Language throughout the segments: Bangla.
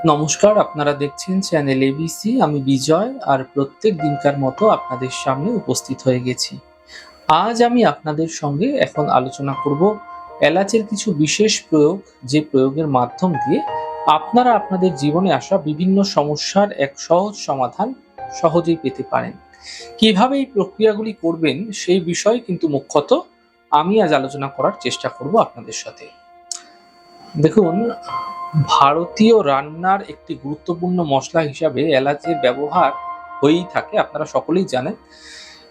নমস্কার, আপনারা দেখছেন চ্যানেল এবিসি আমি বিজয় আর প্রত্যেক দিনকার মতো আপনাদের সামনে উপস্থিত হয়ে গেছি। আজ আমি আপনাদের সঙ্গে এখন আলোচনা করব এলাচের কিছু বিশেষ প্রয়োগ, যে প্রয়োগের মাধ্যম দিয়ে আপনারা আপনাদের জীবনে আসা বিভিন্ন সমস্যার এক সহজ সমাধান সহজেই পেতে পারেন। কীভাবে এই প্রক্রিয়াগুলি করবেন সেই বিষয় কিন্তু মুখ্যত আমি আজ আলোচনা করার চেষ্টা করব আপনাদের সাথে। দেখুন ভারতীয় রান্নার একটি গুরুত্বপূর্ণ মশলা হিসাবে এলাচের ব্যবহার হয়েই থাকে, আপনারা সকলেই জানেন।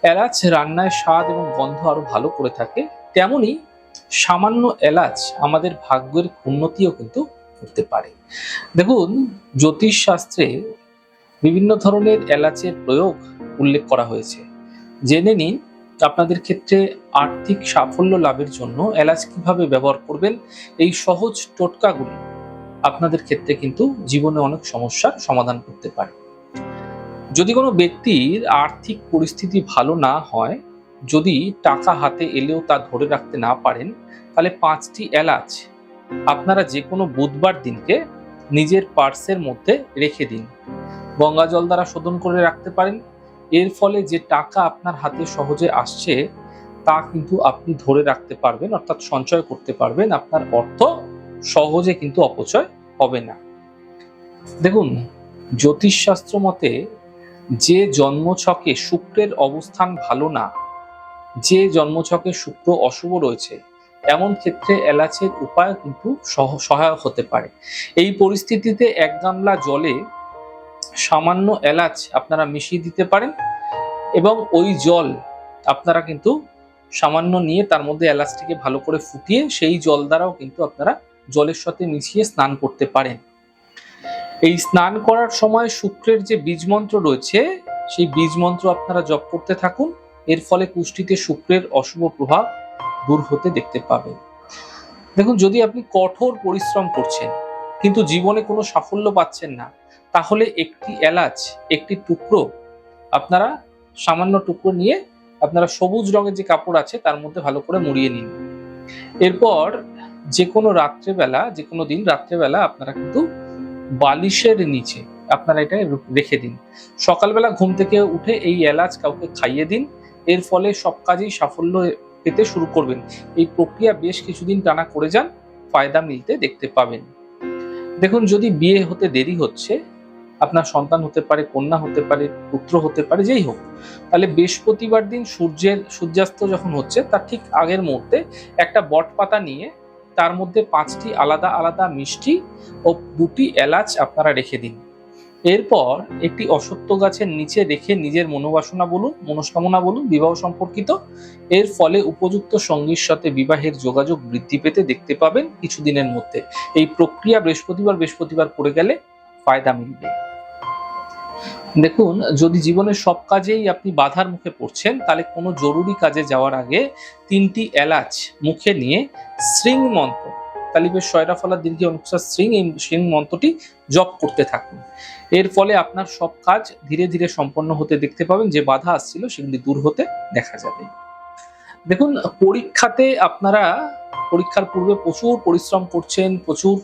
এলাচ রান্নায় স্বাদ এবং গন্ধ আরও ভালো করে থাকে। তেমনি সামান্য এলাচ আমাদের ভাগ্যের উন্নতিও কিন্তু করতে পারে। দেখুন জ্যোতিষ শাস্ত্রে বিভিন্ন ধরনের এলাচের প্রয়োগ উল্লেখ করা হয়েছে। জেনে নিন, আপনাদের ক্ষেত্রে আর্থিক সাফল্য লাভের জন্য এলাচ কীভাবে ব্যবহার করবেন, এই সহজ টোটকাগুলি। আপনাদের ক্ষেত্রে কিন্তু জীবনে অনেক সমস্যার সমাধান করতে পারে। যদি কোনো ব্যক্তির আর্থিক পরিস্থিতি ভালো না হয়, যদি টাকা হাতে এলেও তা ধরে রাখতে না পারেন, তাহলে পাঁচটি এলাচ আপনারা যে কোনো বুধবার দিনকে নিজের পার্সের মধ্যে রেখে দিন। গঙ্গা জল দ্বারা শোধন করে রাখতে পারেন। এর ফলে যে টাকা আপনার হাতে সহজে আসছে, তা কিন্তু আপনি ধরে রাখতে পারবেন, অর্থাৎ সঞ্চয় করতে পারবেন। আপনার অর্থ সহজে কিন্তু অপচয় হবে না। দেখুন, জ্যোতিষশাস্ত্র মতে যে জন্মছকে শুক্রের অবস্থান ভালো না, যে জন্মছকে শুক্র অশুভ রয়েছে, এমন ক্ষেত্রে এলাচের উপায় কিন্তু সহ- সহায়ক হতে পারে। এই পরিস্থিতিতে এক গামলা জলে সামান্য এলাচ আপনারা মিশিয়ে দিতে পারেন এবং ওই জল আপনারা কিন্তু সামান্য নিয়ে তার মধ্যে এলাচটিকে ভালো করে ফুটিয়ে সেই জল দ্বারাও কিন্তু আপনারা জলের সাথে মিশিয়ে স্নান করতে পারেন। এই স্নান করার সময় শুক্রের যে বীজ মন্ত্র রয়েছে, সেই বীজ মন্ত্র আপনারা জপ করতে থাকুন। এর ফলে কুষ্টিতে শুক্রের অশুভ প্রভাব দূর হতে দেখতে পাবেন। দেখুন, যদি আপনি কঠোর পরিশ্রম করছেন, কিন্তু জীবনে কোনো সাফল্য পাচ্ছেন না, তাহলে একটি এলাচ, একটি টুকরো আপনারা সামান্য টুকরো নিয়ে আপনারা সবুজ রঙের যে কাপড় আছে, তার মধ্যে ভালো করে মুড়িয়ে নিন। এরপর যে কোনো রাত্রেবেলা যে কোনো দিন রাত্রেবেলা আপনারা কিন্তু বালিশের নিচে আপনারা এটা রেখে দিন। সকালবেলা ঘুম থেকে উঠে এই এলাচ কাউকে খাইয়ে দিন। এর ফলে সব কাজেই সাফল্য পেতে শুরু করবেন। এই প্রক্রিয়া বেশ কিছুদিন টানা করে যান, ফায়দা মিলতে দেখতে পাবেন। দেখুন, যদি বিয়ে হতে দেরি হচ্ছে, আপনার সন্তান হতে পারে, কন্যা হতে পারে, পুত্র হতে পারে, যেই হোক, তাহলে বৃহস্পতিবার দিন সূর্যের সূর্যাস্ত যখন হচ্ছে, তার ঠিক আগের মুহূর্তে একটা বট পাতা নিয়ে তার মধ্যে পাঁচটি আলাদা আলাদা মিষ্টি ও দুটি এলাচ আপনারা রেখে দিন। এরপর একটি অসত্য গাছের নিচে রেখে নিজের মনোবাসনা বলুন, মনস্কামনা বলুন, বিবাহ সম্পর্কিত। এর ফলে উপযুক্ত সঙ্গীর সাথে বিবাহের যোগাযোগ বৃদ্ধি পেতে দেখতে পাবেন কিছুদিনের মধ্যে। এই প্রক্রিয়া বৃহস্পতিবার বৃহস্পতিবার করে গেলে ফায়দা মিলবে। দেখুন, যদি জীবনের সব কাজেই আপনি বাধার মুখে পড়ছেন, তাহলে কোনো জরুরি কাজে যাওয়ার আগে তিনটি এলাচ মুখে নিয়ে শৃং মন্ত্র তালিবের শয়রা ফলা দীর্ঘ অনুসার শৃং এই শৃং মন্ত্রটি জপ করতে থাকুন। এর ফলে আপনার সব কাজ ধীরে ধীরে সম্পন্ন হতে দেখতে পাবেন, যে বাধা আসছিল সেগুলি দূর হতে দেখা যাবে। দেখুন, পরীক্ষাতে আপনারা, পরীক্ষার পূর্বে প্রচুর পরিশ্রম করছেন, প্রচুর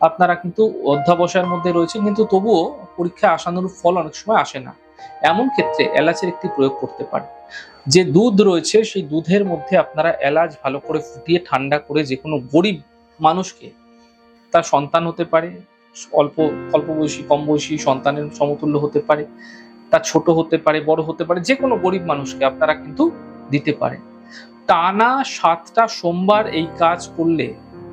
আপনারা কিন্তু অধ্যাবসায়ের মধ্যে রয়েছেন, কিন্তু তবুও পরীক্ষায় আশানুরূপ ফল অনেক সময় আসে না। এমন ক্ষেত্রে এলাচের একটি প্রয়োগ করতে পারেন। যে দুধ রয়েছে, সেই দুধের মধ্যে আপনারা এলাচ ভালো করে ফুটিয়ে ঠান্ডা করে যে কোনো গরিব মানুষকে তার সন্তান হতে পারে, অল্প অল্প বয়সী, কম বয়সী সন্তানের সমতুল্য হতে পারে, তার ছোট হতে পারে, বড় হতে পারে যে কোনো গরিব মানুষকে আপনারা কিন্তু দিতে পারেন। টানা সাতটা সোমবার এই কাজ করলে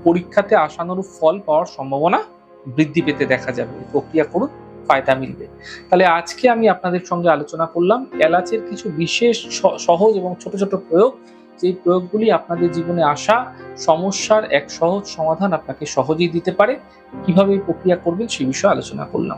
পরীক্ষাতে আশানুরূপ ফল পাওয়ার সম্ভাবনা বৃদ্ধি পেতে দেখা যাবে। প্রক্রিয়া করুন, ফায়দা মিলবে। তাহলে আজকে আমি আপনাদের সঙ্গে আলোচনা করলাম এলাচের কিছু বিশেষ সহজ এবং ছোট ছোট প্রয়োগ। যে প্রয়োগগুলি আপনাদের জীবনে আসা সমস্যার এক সহজ সমাধান আপনাকে সহজেই দিতে পারে। কীভাবে প্রক্রিয়া করবেন সেই বিষয়ে আলোচনা করলাম।